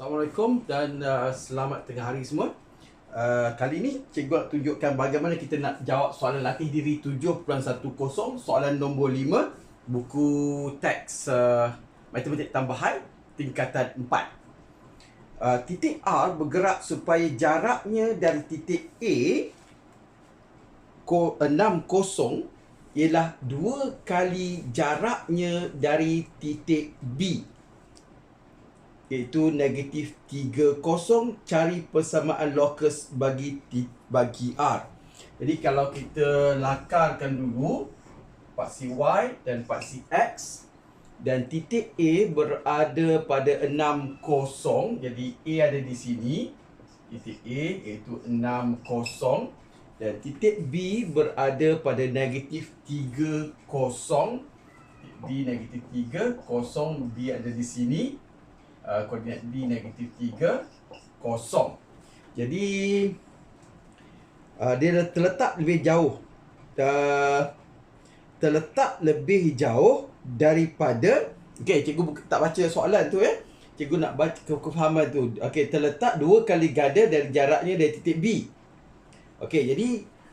Assalamualaikum dan uh, selamat tengah hari semua. Uh, kali ini cikgu nak tunjukkan bagaimana kita nak jawab soalan latih diri 7.10 soalan nombor 5 buku teks uh, matematik tambahan tingkatan 4. Uh, titik R bergerak supaya jaraknya dari titik A ko, 6 kosong ialah dua kali jaraknya dari titik B iaitu negatif 3 kosong cari persamaan locus bagi bagi R. Jadi kalau kita lakarkan dulu paksi Y dan paksi X dan titik A berada pada 6 kosong. Jadi A ada di sini. Titik A iaitu 6 kosong dan titik B berada pada negatif 3 kosong. D negatif 3 kosong B ada di sini uh, koordinat B negatif 3 kosong. Jadi uh, dia terletak lebih jauh. Uh, terletak lebih jauh daripada Okey, cikgu tak baca soalan tu ya. Cikgu nak baca kefahaman tu. Okey, terletak dua kali gada dari jaraknya dari titik B. Okey, jadi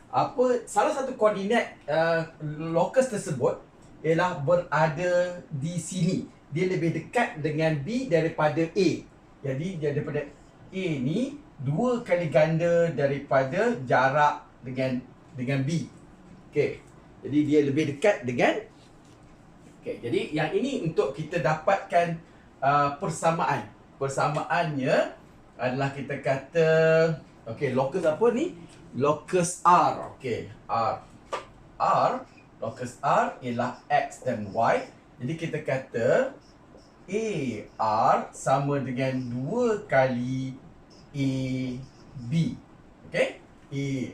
apa salah satu koordinat uh, locus tersebut ialah berada di sini dia lebih dekat dengan B daripada A. Jadi daripada A ni dua kali ganda daripada jarak dengan dengan B. Okey. Jadi dia lebih dekat dengan Okey. Jadi yang ini untuk kita dapatkan uh, persamaan. Persamaannya adalah kita kata okey locus apa ni? Locus R. Okey. R. R locus R ialah X dan Y jadi kita kata AR sama dengan 2 kali AB. Okey?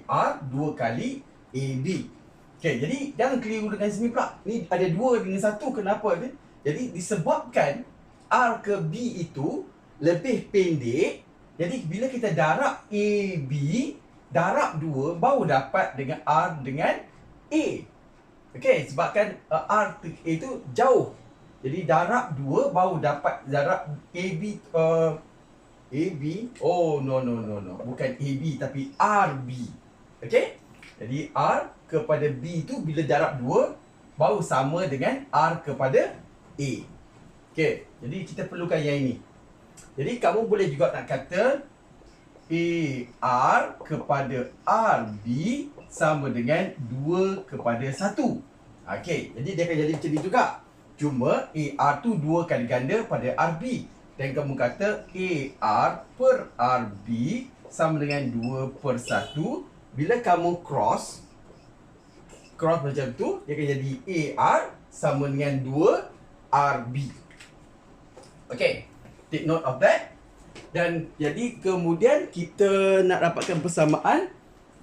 AR 2 kali AB. Okey, jadi jangan keliru dengan sini pula. Ni ada 2 dengan 1 kenapa ni? Jadi disebabkan R ke B itu lebih pendek. Jadi bila kita darab AB, darab 2 baru dapat dengan R dengan A. Okey, sebabkan uh, R itu jauh. Jadi darab 2 baru dapat darab AB uh, AB. Oh no no no no. Bukan AB tapi RB. Okey? Jadi R kepada B itu bila darab 2 baru sama dengan R kepada A. Okey, jadi kita perlukan yang ini. Jadi kamu boleh juga nak kata AR kepada RB sama dengan 2 kepada 1. Okey, jadi dia akan jadi macam ni juga. Cuma AR tu 2 kali ganda pada RB. Dan kamu kata AR per RB sama dengan 2 per 1. Bila kamu cross, cross macam tu, dia akan jadi AR sama dengan 2 RB. Okey, take note of that. Dan jadi kemudian kita nak dapatkan persamaan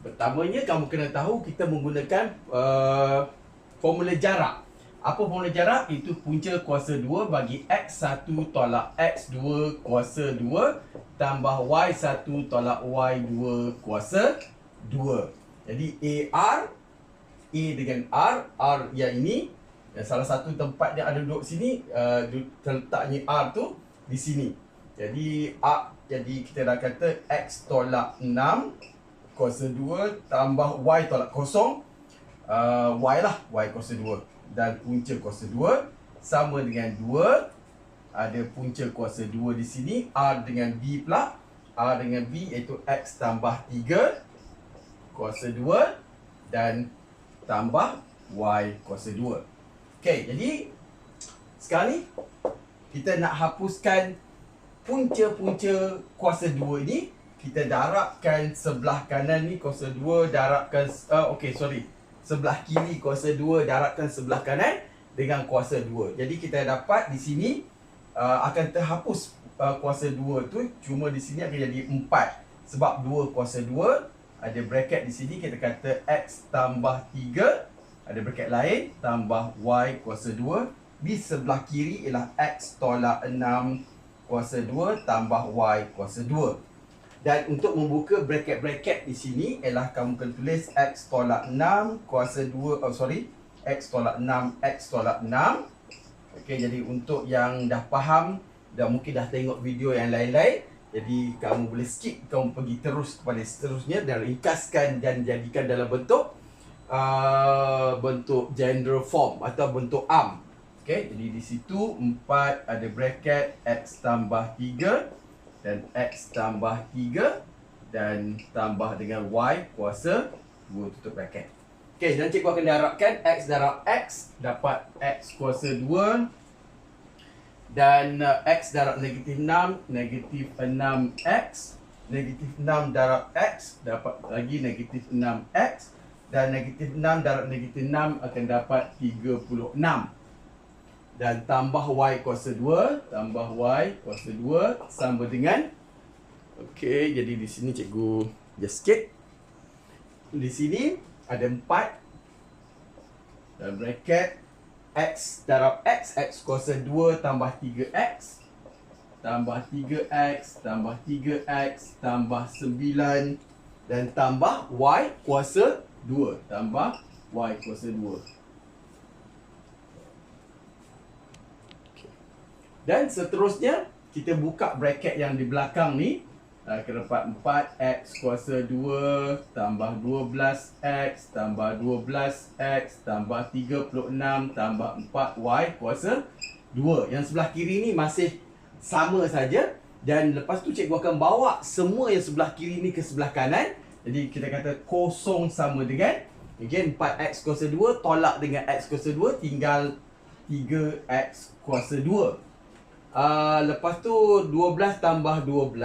Pertamanya kamu kena tahu kita menggunakan uh, formula jarak. Apa formula jarak? Itu punca kuasa 2 bagi X1 tolak X2 kuasa 2 tambah Y1 tolak Y2 kuasa 2. Jadi AR A dengan R, R yang ini yang salah satu tempat dia ada duduk sini uh, terletaknya R tu di sini. Jadi A jadi kita dah kata X tolak 6 kuasa 2 tambah Y tolak kosong. Uh, Y lah Y kuasa 2 dan punca kuasa 2 sama dengan 2 ada punca kuasa 2 di sini R dengan B pula. R dengan B iaitu X tambah 3 kuasa 2 dan tambah Y kuasa 2 Okay, jadi sekarang ni kita nak hapuskan punca-punca kuasa 2 ini kita darabkan sebelah kanan ni kuasa 2 darabkan uh, okey sorry. Sebelah kiri kuasa 2 darabkan sebelah kanan dengan kuasa 2 jadi kita dapat di sini uh, akan terhapus uh, kuasa 2 tu. Cuma di sini akan jadi 4 sebab 2 kuasa 2 ada bracket di sini kita kata x tambah 3 ada bracket lain tambah y kuasa 2 di sebelah kiri ialah x tolak 6 kuasa 2 tambah y kuasa 2 dan untuk membuka bracket-bracket di sini ialah kamu kena tulis x tolak 6 kuasa 2 oh sorry x tolak 6 x tolak 6. Okey jadi untuk yang dah faham dan mungkin dah tengok video yang lain-lain jadi kamu boleh skip kamu pergi terus kepada seterusnya dan ringkaskan dan jadikan dalam bentuk uh, bentuk general form atau bentuk arm Okay, jadi di situ 4 ada bracket X tambah 3 Dan X tambah 3 Dan tambah dengan Y kuasa 2 tutup bracket. Okay, dan cikgu akan darabkan X darab X Dapat X kuasa 2 Dan uh, X darab negatif 6 Negatif 6X Negatif 6 darab X Dapat lagi negatif 6X Dan negatif 6 darab negatif 6 Akan dapat 36 dan tambah y kuasa 2 tambah y kuasa 2 sama dengan okey jadi di sini cikgu just sikit di sini ada 4 dalam bracket x darab x x kuasa 2 tambah 3x tambah 3x tambah 3x tambah 9 dan tambah y kuasa 2 tambah y kuasa 2 Dan seterusnya kita buka bracket yang di belakang ni. Akan dapat 4x kuasa 2 tambah 12x tambah 12x tambah 36 tambah 4y kuasa 2 Yang sebelah kiri ni masih sama saja. Dan lepas tu cikgu akan bawa semua yang sebelah kiri ni ke sebelah kanan. Jadi kita kata kosong sama dengan Again 4x kuasa 2 tolak dengan x kuasa 2 tinggal 3x kuasa 2 uh, Lepas tu 12 tambah 12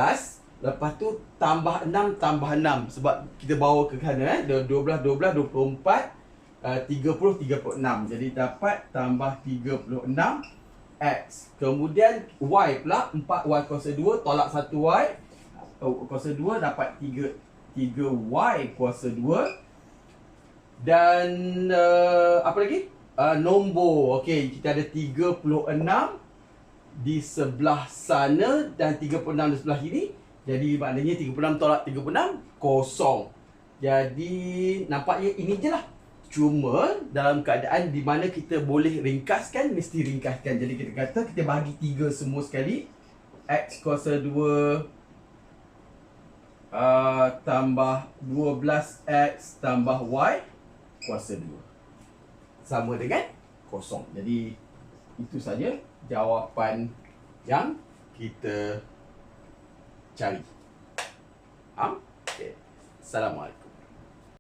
Lepas tu tambah 6 tambah 6 Sebab kita bawa ke sana eh 12, 12, 24 uh, 30, 36 Jadi dapat tambah 36 X. Kemudian Y pula 4Y kuasa 2 Tolak 1Y uh, Kuasa 2 dapat 3 3Y kuasa 2 Dan uh, Apa lagi? Uh, nombor. Okay kita ada 36 di sebelah sana dan 36 di sebelah kiri. Jadi maknanya 36 tolak 36 kosong. Jadi nampaknya ini je lah. Cuma dalam keadaan di mana kita boleh ringkaskan, mesti ringkaskan. Jadi kita kata kita bagi 3 semua sekali. X kuasa 2 uh, tambah 12X tambah Y kuasa 2. Sama dengan kosong. Jadi itu saja jawapan yang kita cari. Faham? Okay. Assalamualaikum.